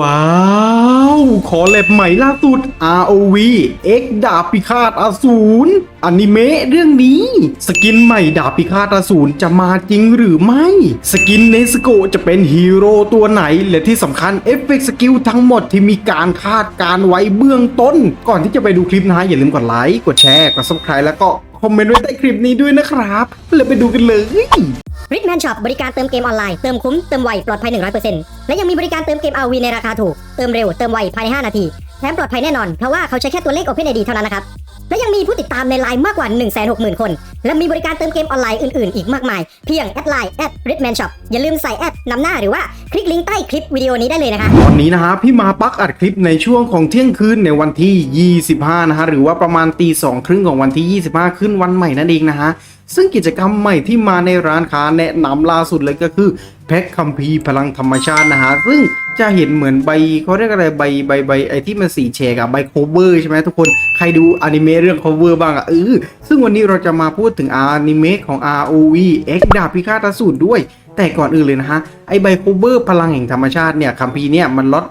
ว้าว ขอเล็บใหม่ล่าสุด ROV X ดาบพิฆาตอสูรอนิเมะเรื่องนี้ สกินใหม่ดาบพิฆาตอสูรจะมาจริงหรือไม่ สกินเนสโกจะเป็นฮีโร่ตัวไหน และที่สำคัญเอฟเฟกต์สกิลทั้งหมดที่มีการคาดการไว้เบื้องต้น ก่อนที่จะไปดูคลิปนะฮะอย่าลืมกดไลค์ กดแชร์ กด subscribe แล้วก็คอมเมนต์ไว้ใต้คลิปนี้ด้วยนะครับ แล้วไปดูกันเลย ริ c แมนช็อปบริการเติมเกมออนไลน์ เติมคุ้ม เติมไว ปลอดภัย 100%และยังมีบริการเติมเกม RV ในราคาถูก เติมเร็ว เติมไว ภายใน 5 นาที แถมปลอดภัยแน่นอน เพราะว่าเขาใช้แค่ตัวเลข OpenID เท่านั้นนะครับ และยังมีผู้ติดตามในไลน์มากกว่า 160,000 คน และมีบริการเติมเกมออนไลน์อื่นๆ อีกมากมาย เพียงแอดไลน์แอด r i c แมนช็อปอย่าลืมใส่แอดนำหน้าหรือว่าคลิกลิงก์ใต้คลิปวิดีโอนี้ได้เลยนะคะตอนนี้นะฮะพี่มาปักอัดคลิปในช่วงของเที่ยงคืนในวันที่ 25 นะฮะหรือว่าประมาณตีสองครึ่งของวันที่ 25 ขึ้นวันใหม่นั่นเองนะฮะซึ่งกิจกรรมใหม่ที่มาในร้านค้าแนะนำล่าสุดเลยก็คือแพ็คคัมภีร์พลังธรรมชาตินะฮะ ซึ่งจะเห็นเหมือนใบเขาเรียกอะไรใบใบใบไอที่มันสีแฉกอะใบโคเวอร์ใช่ไหมทุกคน ใครดูอนิเมะเรื่องโคเวอร์บ้างอะเออซึ่งวันนี้เราจะมาพูดถึงอนิเมะของ ROV X ดาบพิฆาตสูรด้วย แต่ก่อนอื่นเลยนะฮะ ไอใบโคเวอร์พลังแห่งธรรมชาติเนี่ยคัมภีร์เนี่ยมันลด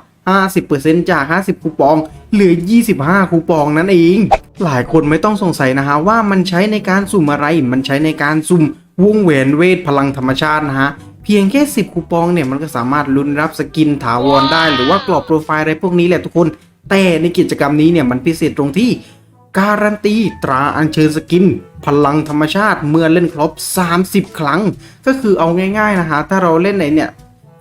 50%จาก 50 คูปอง เหลือ 25 คูปองนั่นเอง หลายคนไม่ต้องสงสัยนะฮะว่ามันใช้ในการสุ่มอะไร มันใช้ในการสุ่มวงแหวนเวทพลังธรรมชาตินะฮะ เพียงแค่ 10 คูปองเนี่ยมันก็สามารถลุ้นรับสกินถาวรได้ หรือว่ากรอบโปรไฟล์อะไรพวกนี้แหละทุกคน แต่ในกิจกรรมนี้เนี่ยมันพิเศษตรงที่การันตีตราอัญเชิญสกิน พลังธรรมชาติเมื่อเล่นครบ 30 ครั้ง ก็คือเอาง่ายๆนะฮะถ้าเราเล่นในเนี่ย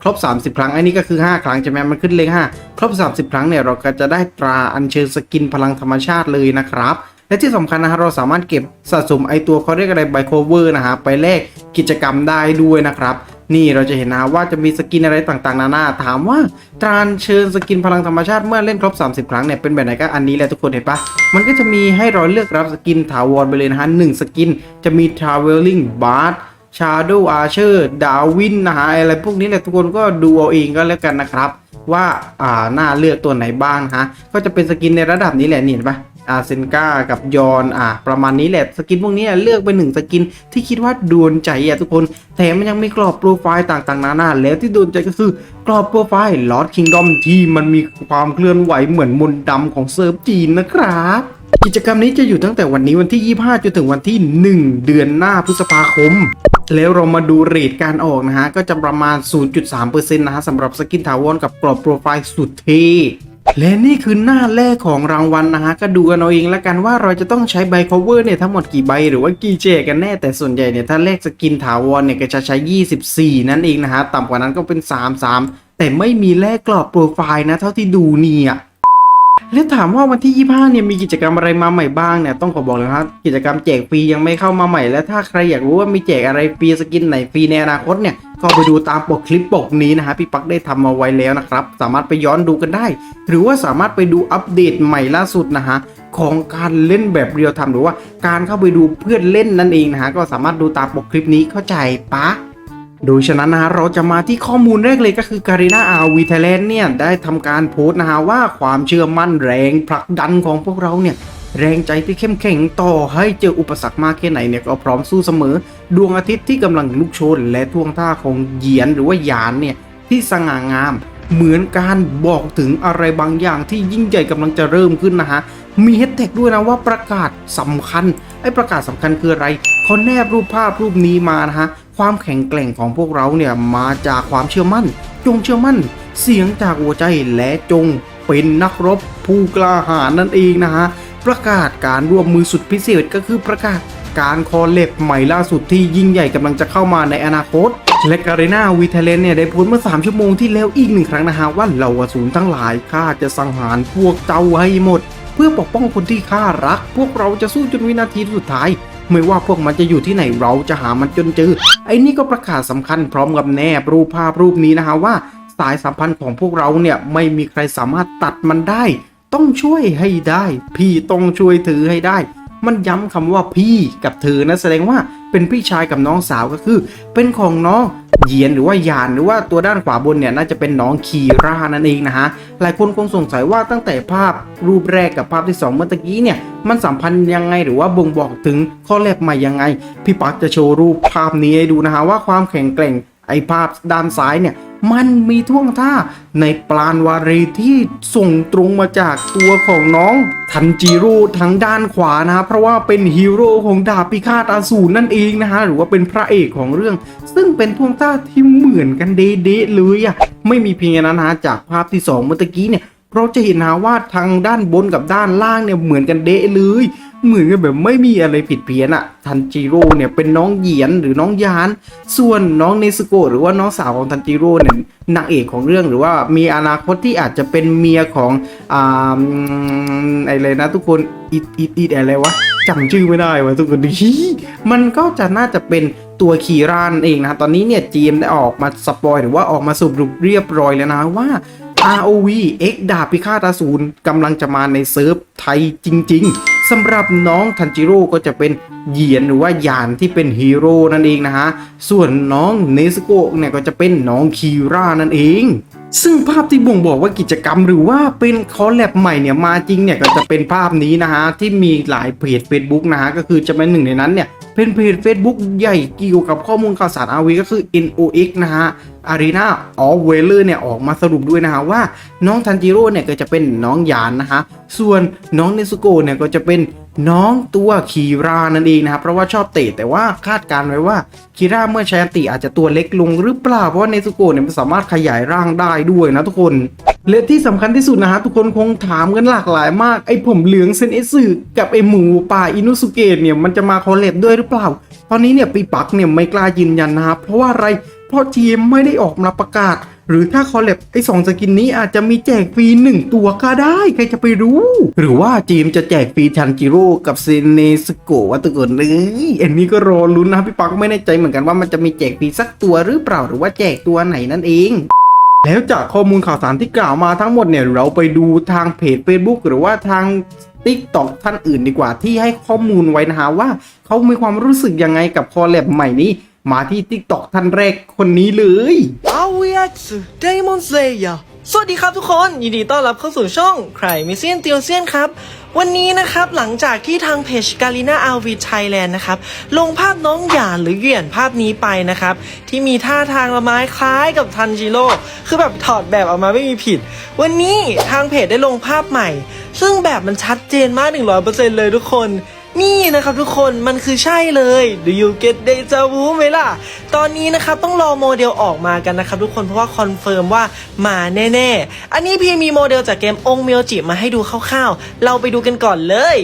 ครบ 30 ครั้ง อันนี้ก็คือ 5 ครั้งใช่ไหมมันขึ้นเลข5ครบ 30 ครั้งเนี่ยเราก็จะได้ตราอัญเชิญสกินพลังธรรมชาติเลยนะครับและที่สำคัญนะฮะเราสามารถเก็บสะสมไอตัวเขาเรียกอะไรไบโคเวอร์นะฮะไปแลกกิจกรรมได้ด้วยนะครับ นี่เราจะเห็นนะว่าจะมีสกินอะไรต่างๆ นานาถามว่าตราอัญเชิญสกินพลังธรรมชาติเมื่อเล่นครบ 30 ครั้งเนี่ยเป็นแบบไหนก็อันนี้แหละทุกคนเห็นปะมันก็จะมีให้เราเลือกรับสกินถาวรไปเลยนะฮะหนึ่งสกินจะมี traveling bard Shadow Archer ดาวินนะฮะอะไรพวกนี้แหละทุกคนก็ดูเอาเองก็แล้วกันนะครับ ว่าอ่าน่าเลือกตัวไหนบ้างฮะก็จะเป็นสกินในระดับนี้แหละนี่เห็นปะอาเซนกากับยอนอ่าประมาณนี้แหละสกินพวกนี้เลือกไปหนึ่งสกินที่คิดว่าโดนใจอะทุกคนแถมมันยังมีกรอบโปรไฟล์ต่างๆนานาแล้วที่โดนใจก็คือกรอบโปรไฟล์ลอ d คิงดอมที่มันมีความเคลื่อนไหวเหมือนมนต์ดำของเซิร์ฟจีนนะครับ กิจกรรมนี้จะอยู่ตั้งแต่วันนี้วันที่ 25 จนถึงวันที่ 1 เดือนหน้าพฤษภาคม แล้วเรามาดูเรทการออกนะฮะ ก็จะประมาณ 0.3%นะฮะสำหรับสกินถาวรกับกรอบโปรไฟล์สุดเท่และนี่คือหน้าแรกของรางวัลนะฮะ ก็ดูกันเอาเองแล้วกันว่าเราจะต้องใช้ใบ cover เนี่ยทั้งหมดกี่ใบหรือว่ากี่เจกันแน่แต่ส่วนใหญ่เนี่ยถ้าแลกสกินถาวรเนี่ยก็จะใช้ 24 นั่นเองนะฮะ ต่ำกว่านั้นก็เป็น 33 แต่ไม่มีแลกกรอบโปรไฟล์นะเท่าที่ดูเนี่ย และถามว่าวันที่ 25 เนี่ยมีกิจกรรมอะไรมาใหม่บ้างเนี่ยต้องขอบอกเลยครับกิจกรรมแจกฟรียังไม่เข้ามาใหม่และถ้าใครอยากรู้ว่ามีแจกอะไรฟรีสกินไหนฟรีในอนาคตเนี่ยก็ไปดูตามปกคลิปปกนี้นะฮะพี่ปักได้ทำมาไว้แล้วนะครับ สามารถไปย้อนดูกันได้ หรือว่าสามารถไปดูอัปเดตใหม่ล่าสุดนะฮะของการเล่นแบบเรียลไทม์หรือว่าการเข้าไปดูเพื่อนเล่นนั่นเองนะฮะก็สามารถดูตามปกคลิปนี้เข้าใจปะ โดยฉะนั้นนะฮะเราจะมาที่ข้อมูลแรกเลยก็คือการีนาอาวีไทยแลนเนี่ยได้ทำการโพสต์นะฮะว่าความเชื่อมั่นแรงผลักดันของพวกเราเนี่ยแรงใจที่เข้มแข็งต่อให้เจออุปสรรคมากแค่ไหนเนี่ยก็พร้อมสู้เสมอ ดวงอาทิตย์ที่กำลังลุกโชน และท่วงท่าของเหยียนหรือว่ายานเนี่ยที่สง่างาม เหมือนการบอกถึงอะไรบางอย่างที่ยิ่งใหญ่กำลังจะเริ่มขึ้นนะฮะมีแฮชแท็กด้วยนะว่าประกาศสำคัญไอ้ประกาศสำคัญคืออะไรเขาแนบรูปภาพรูปนี้มานะฮะ ความแข็งแกร่งของพวกเราเนี่ยมาจากความเชื่อมั่น จงเชื่อมั่น เสียงจากหัวใจและจงเป็นนักรบผู้กล้าหาญนั่นเองนะฮะประกาศการร่วมมือสุดพิเศษก็คือประกาศการคอเล็บใหม่ล่าสุดที่ยิ่งใหญ่กำลังจะเข้ามาในอนาคต และการีนาวีเทเลนเนี่ยได้พูดเมื่อ 3 ชั่วโมงที่แล้วอีกหนึ่งครั้งนะฮะว่าเหล่าอสูรทั้งหลายข้าจะสังหารพวกเจ้าให้หมด เพื่อปกป้องคนที่ข้ารัก พวกเราจะสู้จนวินาทีสุดท้าย ไม่ว่าพวกมันจะอยู่ที่ไหนเราจะหามันจนเจอ ไอ้นี่ก็ประกาศสำคัญพร้อมกับแนบรูปภาพรูปนี้นะฮะว่า สายสัมพันธ์ของพวกเราเนี่ยไม่มีใครสามารถตัดมันได้ ต้องช่วยให้ได้ พี่ต้องช่วยถือให้ได้ มันย้ำคำว่าพี่กับเธอนะแสดงว่าเป็นพี่ชายกับน้องสาวก็คือ เป็นของน้อง เยียนหรือว่ายานหรือว่าตัวด้านขวาบนเนี่ยน่าจะเป็นน้องคีรานั่นเองนะฮะหลายคนคงสงสัยว่าตั้งแต่ภาพรูปแรกกับภาพที่สองเมื่อตะกี้เนี่ยมันสัมพันธ์ยังไงหรือว่าบ่งบอกถึงข้อแลกใหม่ยังไง พี่ปักจะโชว์รูปภาพนี้ให้ดูนะฮะว่าความแข็งแกร่ง ไอภาพด้านซ้ายเนี่ยมันมีท่วงท่าในปราณวารีที่ส่งตรงมาจากตัวของน้องทันจิโร่ทางด้านขวานะฮะเพราะว่าเป็นฮีโร่ของดาบพิฆาตอสูรนั่นเองนะฮะหรือว่าเป็นพระเอกของเรื่อง ซึ่งเป็นท่วงท่าที่เหมือนกันเดะเลยอะไม่มีเพียงนั้นนะจากภาพที่สองเมื่อกี้เนี่ยเราจะเห็นนะว่าทางด้านบนกับด้านล่างเนี่ยเหมือนกันเดะเลย เหมือนกันแบบไม่มีอะไรผิดเพี้ยนอะทันจิโร่เนี่ยเป็นน้องเหยียนหรือน้องยาน ส่วนน้องเนสโกะหรือว่าน้องสาวของทันจิโร่เนี่ยนางเอกของเรื่องหรือว่ามีอนาคตที่อาจจะเป็นเมียของอ่าอะไรนะทุกคนอิดอิดอิดอะไรวะจำชื่อไม่ได้วะทุกคนดิมันก็จะน่าจะเป็นตัวคีรานเองนะตอนนี้เนี่ยจีมได้ออกมาสปอยหรือว่าออกมาสรุปเรียบร้อยแล้วนะว่า ROV X ดาบพิฆาตอสูรกำลังจะมาในเซิร์ฟไทยจริง ๆ สำหรับน้องทันจิโร่ก็จะเป็นเหยียนหรือว่าหยานที่เป็นฮีโร่นั่นเองนะฮะ ส่วนน้องเนสโกะเนี่ยก็จะเป็นน้องคีร่านั่นเอง ซึ่งภาพที่บ่งบอกว่ากิจกรรมหรือว่าเป็นคอลแลบใหม่เนี่ยมาจริงเนี่ยก็จะเป็นภาพนี้นะฮะ ที่มีหลายเพจ Facebook นะฮะ ก็คือจะเป็นหนึ่งในนั้นเนี่ยเป็นเพจ Facebook ใหญ่เกี่ยวกับข้อมูลข่าวสาร RV ก็คือ NOX นะฮะ Arena of v a l o r เนี่ยออกมาสรุปด้วยนะฮะว่าน้องทันจิโร่เนี่ยก็จะเป็นน้องหยานนะฮะส่วนน้องเนซุโกะเนี่ยก็จะเป็นน้องตัวคีรานั่นเองนะครับเพราะว่าชอบเตะแต่ว่าคาดการณ์ไว้ว่าคีราเมื่อใช้อันติอาจจะตัวเล็กลงหรือเปล่าเพราะว่าเนซุโกะเนี่ยมันสามารถขยายร่างได้ด้วยนะทุกคนและที่สำคัญที่สุดนะฮะทุกคนคงถามกันหลากหลายมากไอผมเหลืองเซนเอสึกับไอหมูป่าอินุสุเกะเนี่ยมันจะมาคอลเลบด้วยหรือเปล่า ตอนนี้เนี่ยปีปักเนี่ยไม่กล้ายืนยันนะครับเพราะว่าอะไร เพราะทีมไม่ได้ออกมาประกาศ หรือถ้าคอลเลบไอ้สองสกินนี้อาจจะมีแจกฟรีหนึ่งตัวก็ได้ ใครจะไปรู้ หรือว่าจีมจะแจกฟรีทันจิโร่กับเซเนสโกะวะตุกคนเลยอันนี้ก็รอลุ้นนะพี่ปักไม่แน่ใจเหมือนกันว่ามันจะมีแจกฟรีสักตัวหรือเปล่าหรือว่าแจกตัวไหนนั่นเองแล้วจากข้อมูลข่าวสารที่กล่าวมาทั้งหมดเนี่ย เราไปดูทางเพจ Facebook หรือว่าทางติ๊กต็อกท่านอื่นดีกว่าที่ให้ข้อมูลไว้นะฮะว่า เขามีความรู้สึกยังไงกับคอลแลบใหม่นี้ มาที่ติ๊กตอกท่านแรกคนนี้เลย RVX Demon Slayer สวัสดีครับทุกคน ยินดีต้อนรับเข้าสู่ช่องใครมิเซียนเตียวเซียนครับ วันนี้นะครับหลังจากที่ทางเพจกาลิน่าอาวีไทยแลนด์นะครับ ลงภาพน้องหยานหรือเหยียนภาพนี้ไปนะครับ ที่มีท่าทางละไม้คล้ายกับทันจิโร่คือแบบถอดแบบออกมาไม่มีผิด วันนี้ทางเพจได้ลงภาพใหม่ ซึ่งแบบมันชัดเจนมาก 100%เลยทุกคน นี่นะครับทุกคนมันคือใช่เลย Do you get deja vu ไหมล่ะ ตอนนี้นะครับต้องรอโมเดลออกมากันนะครับทุกคนเพราะว่าคอนเฟิร์มว่ามาแน่ๆ อันนี้พี่มีโมเดลจากเกมองเมียวจิมาให้ดูคร่าวๆ เราไปดูกันก่อนเลย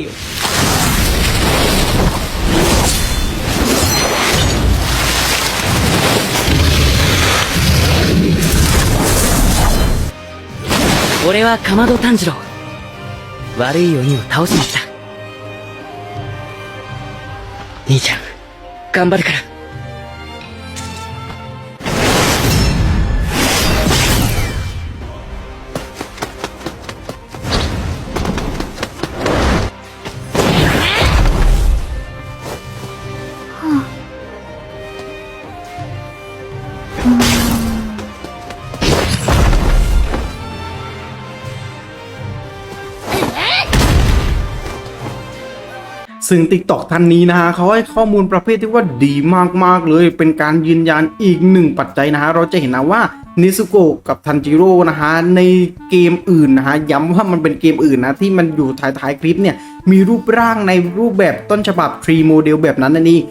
俺はかまど炭治郎悪い鬼を倒しに来た 兄ちゃん。頑張るから「 ซึ่ง t ิ k t o k ท่านนี้นะฮะเขาให้ข้อมูลประเภทที่ว่าดีมากๆเลย เป็นการยืนยันอีกหนึ่งปัจจัยนะฮะเราจะเห็นนะว่านิสุโกะกับทันจิโร่นะฮะในเกมอื่นนะฮะย้ำว่ามันเป็นเกมอื่นนะที่มันอยู่ท้ายๆคลิปเนี่ยมีรูปร่างในรูปแบบต้นฉบับ3โมเดลแบบนั้นนั่นเอง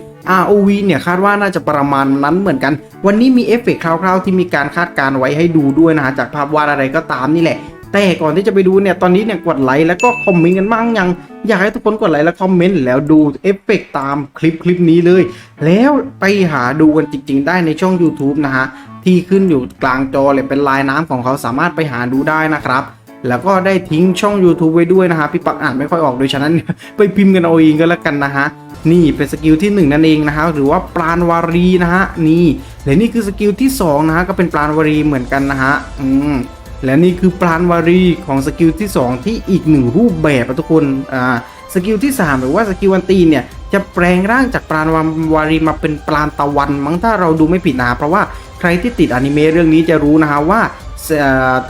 ROV เนี่ยคาดว่าน่าจะประมาณนั้นเหมือนกัน วันนี้มีเอฟเฟกต์คร่าวๆ ที่มีการคาดการไว้ให้ดูด้วยนะฮะจากภาพวาดอะไรก็ตามนี่แหละ แต่ก่อนที่จะไปดูเนี่ยตอนนี้เนี่ยกดไลค์แล้วก็คอมเมนต์กันบ้างยัง อยากให้ทุกคนกดไลค์และคอมเมนต์แล้วดูเอฟเฟกต์ตามคลิปคลิปนี้เลย แล้วไปหาดูกันจริง ๆ ได้ในช่อง YouTube นะฮะที่ขึ้นอยู่กลางจอเลยเป็นลายน้ำของเขาสามารถไปหาดูได้นะครับแล้วก็ได้ทิ้งช่อง YouTube ไว้ด้วยนะฮะพี่ปักอ่านไม่ค่อยออกโดยฉะนั้น ไปพิมพ์กันเอาเองก็แล้วกันนะฮะนี่เป็นสกิลที่ 1 นั่นเองนะฮะหรือว่าปราณวารีนะฮะนี่และนี่คือสกิลที่2นะฮะก็เป็นปราณวารีเหมือนกันนะฮะอืม และนี่คือปราณวารีของสกิลที่ 2 ที่อีกหนึ่งรูปแบบอะทุกคนอ่าสกิลที่ 3 หรือว่าสกิลวันตีเนี่ยจะแปลงร่างจากปราณวารีมาเป็นปราณตะวัน มั้งถ้าเราดูไม่ผิดนะเพราะว่าใครที่ติดอนิเมะเรื่องนี้จะรู้นะฮะว่า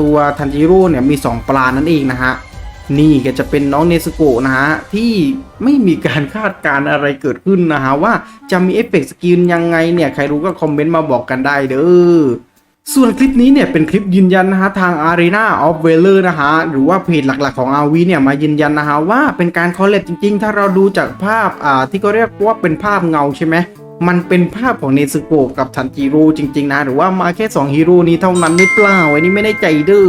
ตัวทันจิโร่เนี่ยมี 2ปรานั่นเองนะฮะนี่ก็จะเป็นน้องเนสโกะนะฮะที่ไม่มีการคาดการณ์อะไรเกิดขึ้นนะฮะว่าจะมีเอฟเฟกต์สกินยังไงเนี่ยใครรู้ก็คอมเมนต์มาบอกกันได้เด้อ ส่วนคลิปนี้เนี่ยเป็นคลิปยืนยันนะฮะทาง Arena of Valor นะฮะหรือว่าเพจหลักๆของ RV เนี่ยมายืนยันนะฮะว่าเป็นการคอลเลกจริงๆ ถ้าเราดูจากภาพอ่าที่เขาเรียกว่าเป็นภาพเงาใช่ไหมมันเป็นภาพของเนซึโกะกับทันจิโร่จริงๆนะ หรือว่ามาแค่ 2 ฮีโร่นี้เท่านั้นหรือเปล่าอันนี้ไม่ได้ใจดื้อ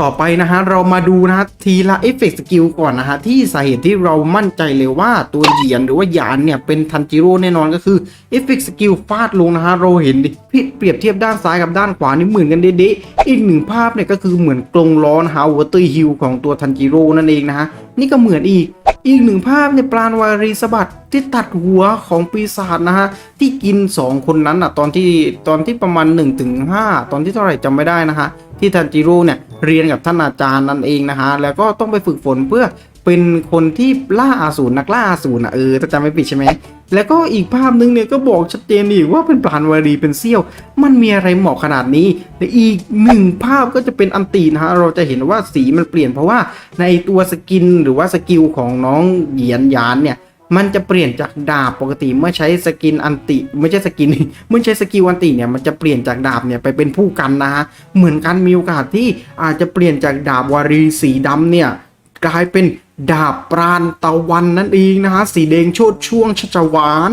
ต่อไปนะฮะเรามาดูนะฮะทีละเอฟเฟกต์สกิลก่อนนะฮะที่สาเหตุที่เรามั่นใจเลยว่าตัวเหยียนหรือว่าหยานเนี่ยเป็นทันจิโร่แน่นอนก็คือเอฟเฟกต์สกิลฟาดลงนะฮะเราเห็นดิพี่เปรียบเทียบด้านซ้ายกับด้านขวานี่เหมือนกันเด๊ะอีกหนึ่งภาพเนี่ยก็คือเหมือนกลงล้อนะฮะวอเตอร์ฮิลของตัวทันจิโร่นั่นเองนะฮะนี่ก็เหมือนอีกอีกหนึ่งภาพเนี่ยปราณวารีสะบัดที่ตัดหัวของปีศาจนะฮะที่กิน 2 คนนั้นอะตอนที่ตอนที่ประมาณ1ถึง5ตอนที่เท่าไหร่จำไม่ได้นะฮะ ที่ทันจิโร่เนี่ยเรียนกับท่านอาจารย์นั่นเองนะฮะแล้วก็ต้องไปฝึกฝนเพื่อเป็นคนที่ล่าอาสูรนักล่าอาสูรนะเออถ้าจำไม่ผิดใช่ไหมแล้วก็อีกภาพหนึงเนี่ยก็บอกชัดเจนอีกว่าเป็นปราณวารีเป็นเซี่ยว มันมีอะไรเหมาะขนาดนี้และอีกหนึ่งภาพก็จะเป็นอันตีนะฮะเราจะเห็นว่าสีมันเปลี่ยนเพราะว่าในตัวสกินหรือว่าสกิลของน้องเหยียนหยานเนี่ย มันจะเปลี่ยนจากดาบปกติเมื่อใช้สกินอันติ ไม่ใช่สกิน เมื่อใช้สกิลอันติเนี่ยมันจะเปลี่ยนจากดาบเนี่ยไปเป็นผู้กันนะฮะเหมือนกันมีโอกาสที่อาจจะเปลี่ยนจากดาบวารีสีดำเนี่ยกลายเป็นดาบปราณตะวันนั่นเองนะฮะสีแดงโชดช่วงชัชวาน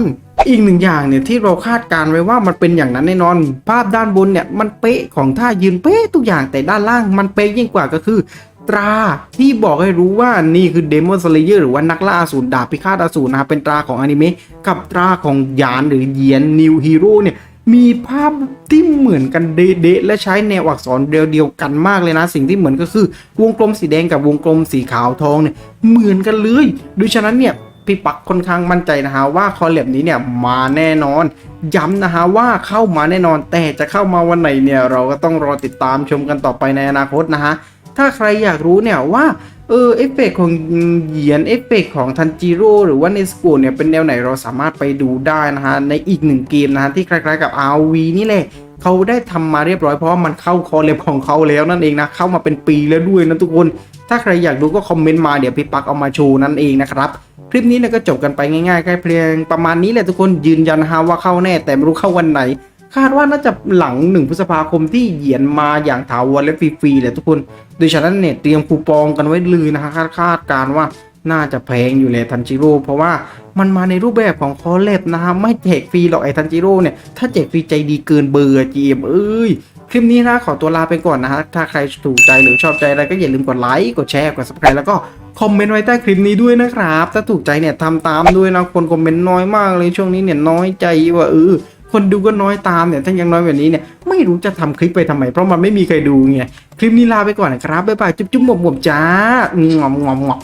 อีกหนึ่งอย่างเนี่ยที่เราคาดการไว้ว่ามันเป็นอย่างนั้นแน่นอน ภาพด้านบนเนี่ยมันเป๊ะของท่ายืนเป๊ะทุกอย่างแต่ด้านล่างมันเป๊ะยิ่งกว่าก็คือ ตราที่บอกให้รู้ว่านี่คือเดมอนสเลเยอร์หรือว่านักล่าอสูรดาบพิฆาตอสูรนะครับเป็นตราของอนิเมะกับตราของยานหรือเยียนนิวฮีโร่เนี่ยมีภาพที่เหมือนกันเดะและใช้แนวอักษรเดียวกันมากเลยนะ สิ่งที่เหมือนก็คือวงกลมสีแดงกับวงกลมสีขาวทองเนี่ยเหมือนกันเลยโดยฉะนั้นเนี่ยพี่ปักค่อนข้างมั่นใจนะฮะว่าคอลเลบนี้เนี่ยมาแน่นอน ย้ำนะฮะว่าเข้ามาแน่นอนแต่จะเข้ามาวันไหนเนี่ยเราก็ต้องรอติดตามชมกันต่อไปในอนาคตนะฮะ ถ้าใครอยากรู้เนี่ยว่าเออเอฟเฟกต์ของเหยียนเอฟเฟกต์ของทันจิโร่หรือว่าเนสโกเนี่ยเป็นแนวไหนเราสามารถไปดูได้นะฮะ ในอีกหนึ่งเกมนะฮะ ที่คล้ายๆกับ RV นี่แหละเขาได้ทำมาเรียบร้อยเพราะมันเข้าคอเล็บของเขาแล้วนั่นเองนะ เข้ามาเป็นปีแล้วด้วยนะทุกคน ถ้าใครอยากดูก็คอมเมนต์มาเดี๋ยวพี่ปักเอามาโชว์นั่นเองนะครับคลิปนี้เนี่ยก็จบกันไปง่ายๆแค่เพียงประมาณนี้แหละทุกคนยืนยันฮะว่าเข้าแน่แต่ไม่รู้เข้าวันไหน คาดว่าน่าจะหลังหนึ่งพฤษภาคมที่เหยียนมาอย่างถาวรและฟรีๆเลยทุกคนโดยฉะนั้นเนี่ยเตรียมคูปองกันไว้เลยนะฮะคาดการว่าน่าจะแพงอยู่เลยทันจิโร่เพราะว่ามันมาในรูปแบบของคอลเลบนะฮะไม่แจกฟรีหรอกไอ้ทันจิโร่เนี่ยถ้าแจกฟรีใจดีเกินเบอร์จีเอ็มเอ้ยคลิปนี้นะขอตัวลาไปก่อนนะฮะถ้าใครถูกใจหรือชอบใจอะไรก็อย่าลืมกดไลค์กดแชร์กด subscribe แล้วก็คอมเมนต์ไว้ใต้คลิปนี้ด้วยนะครับ ถ้าถูกใจเนี่ยทำตามด้วยนะคนคอมเมนต์น้อยมากเลยช่วงนี้เนี่ยน้อยใจว่าเออ คนดูก็น้อยตามเนี่ยถ้ายังน้อยแบบนี้เนี่ยไม่รู้จะทำคลิปไปทำไม เพราะมันไม่มีใครดูไงคลิปนี้ลาไปก่อนนะครับบ๊ายบายจุ๊บจุ๊บหมบหมบจ้างอมงอมงอม